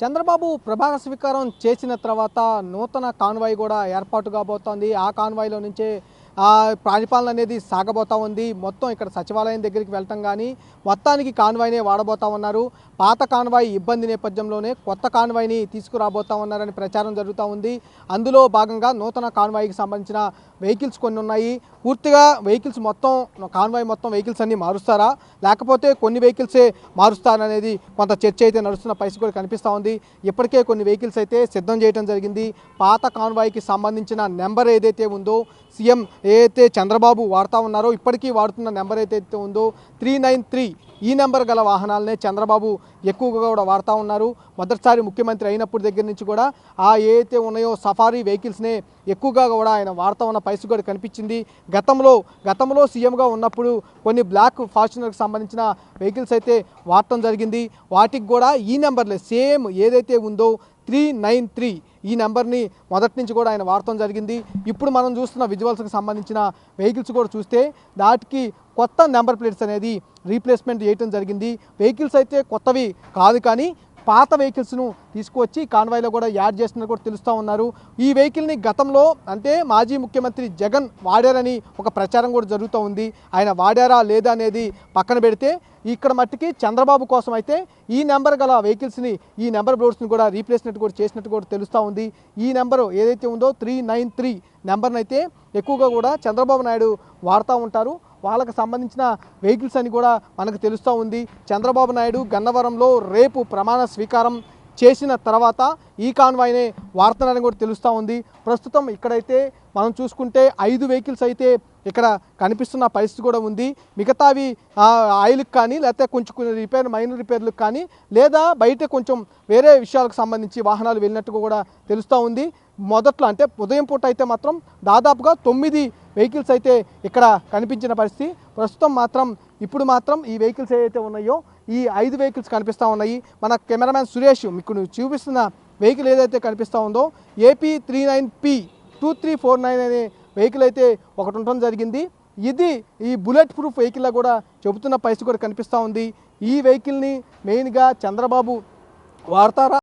చంద్రబాబు ప్రభావ స్వీకారం చేసిన తర్వాత నూతన కాన్వాయ్ కూడా ఏర్పాటు కాబోతోంది. ఆ కాన్వాయ్లో నుంచే ప్రాణిపాలన అనేది సాగబోతా ఉంది. మొత్తం ఇక్కడ సచివాలయం దగ్గరికి వెళ్ళటం కానీ మొత్తానికి కాన్వాయ్నే వాడబోతా ఉన్నారు. పాత కాన్వాయ్ ఇబ్బంది నేపథ్యంలోనే కొత్త కాన్వాయ్ని తీసుకురాబోతా ఉన్నారని ప్రచారం జరుగుతూ ఉంది. అందులో భాగంగా నూతన కాన్వాయ్కి సంబంధించిన వెహికల్స్ కొన్ని ఉన్నాయి. పూర్తిగా వెహికల్స్ మొత్తం కాన్వాయ్ మొత్తం వెహికల్స్ అన్ని మారుస్తారా? లేకపోతే కొన్ని వెహికల్సే మారుస్తారనేది కొంత చర్చ అయితే నడుస్తున్న పరిస్థితి కూడా కనిపిస్తూ ఉంది. ఇప్పటికే కొన్ని వెహికల్స్ అయితే సిద్ధం చేయడం జరిగింది. పాత కాన్వాయ్కి సంబంధించిన నెంబర్ ఏదైతే ఉందో సీఎం ఏదైతే చంద్రబాబు వాడుతూ ఉన్నారో ఇప్పటికీ వాడుతున్న నెంబర్ ఏదైతే ఉందో త్రీ నైన్ త్రీ. ఈ నెంబర్ గల వాహనాలనే చంద్రబాబు ఎక్కువగా కూడా వాడుతూ ఉన్నారు. మొదటిసారి ముఖ్యమంత్రి అయినప్పటి దగ్గర నుంచి కూడా ఆ ఏదైతే ఉన్నాయో సఫారీ వెహికల్స్నే ఎక్కువగా కూడా ఆయన వాడుతూ ఉన్న పరిస్థితి కూడా కనిపించింది. గతంలో గతంలో సీఎంగా ఉన్నప్పుడు కొన్ని బ్లాక్ ఫార్చునర్కి సంబంధించిన వెహికల్స్ అయితే వాడటం జరిగింది. వాటికి కూడా ఈ నెంబర్లే సేమ్ ఏదైతే ఉందో త్రీ నైన్ త్రీ ఈ నెంబర్ని మొదటి నుంచి కూడా ఆయన వాడటం జరిగింది. ఇప్పుడు మనం చూస్తున్న విజువల్స్కి సంబంధించిన వెహికల్స్ కూడా చూస్తే దాటికి కొత్త నెంబర్ ప్లేట్స్ అనేది రీప్లేస్మెంట్ చేయటం జరిగింది. వెహికల్స్ అయితే కొత్తవి కాదు కానీ పాత వెహికల్స్ను తీసుకువచ్చి కాన్వాయ్లో కూడా యాడ్ చేస్తున్నట్టు కూడా తెలుస్తూ ఉన్నారు. ఈ వెహికల్ని గతంలో అంటే మాజీ ముఖ్యమంత్రి జగన్ వాడారని ఒక ప్రచారం కూడా జరుగుతూ ఉంది. ఆయన వాడారా లేదా అనేది పక్కన పెడితే ఇక్కడ మట్టికి చంద్రబాబు కోసం అయితే ఈ నెంబర్ గల వెహికల్స్ని ఈ నెంబర్ బోర్డ్స్ని కూడా రీప్లేస్మెంట్ కూడా చేసినట్టు కూడా తెలుస్తూ ఉంది. ఈ నెంబర్ ఏదైతే ఉందో త్రీ నైన్ త్రీ నెంబర్ని అయితే ఎక్కువగా కూడా చంద్రబాబు నాయుడు వాడుతూ ఉంటారు. వాళ్ళకు సంబంధించిన వెహికల్స్ అని కూడా మనకు తెలుస్తూ ఉంది. చంద్రబాబు నాయుడు గన్నవరంలో రేపు ప్రమాణ స్వీకారం చేసిన తర్వాత ఈ కాన్వాయ్నే వాడుతున్నారని కూడా తెలుస్తూ ఉంది. ప్రస్తుతం ఇక్కడైతే మనం చూసుకుంటే ఐదు వెహికల్స్ అయితే ఇక్కడ కనిపిస్తున్న పరిస్థితి కూడా ఉంది. మిగతావి ఆయిల్కి కానీ లేకపోతే కొంచెం కొన్ని రిపేర్ మైనర్ రిపేర్లకు కానీ లేదా బయట కొంచెం వేరే విషయాలకు సంబంధించి వాహనాలు వెళ్ళినట్టుగా కూడా తెలుస్తూ ఉంది. మొదట్లో అంటే ఉదయం పూట అయితే మాత్రం దాదాపుగా తొమ్మిది వెహికల్స్ అయితే ఇక్కడ కనిపించిన పరిస్థితి. ప్రస్తుతం మాత్రం ఇప్పుడు మాత్రం ఈ వెహికల్స్ ఏవైతే ఉన్నాయో ఈ ఐదు వెహికల్స్ కనిపిస్తూ ఉన్నాయి. మన కెమెరామ్యాన్ సురేష్ మీకు చూపిస్తున్న వెహికల్ ఏదైతే కనిపిస్తూ ఉందో AP three nine P two three four nine అనే వెహికల్ అయితే ఒకటి ఉండడం జరిగింది. ఇది ఈ బుల్లెట్ ప్రూఫ్ వెహికల్లా కూడా చెబుతున్న పరిస్థితి కూడా కనిపిస్తూ ఉంది. ఈ వెహికల్ని మెయిన్గా చంద్రబాబు వాడతారా?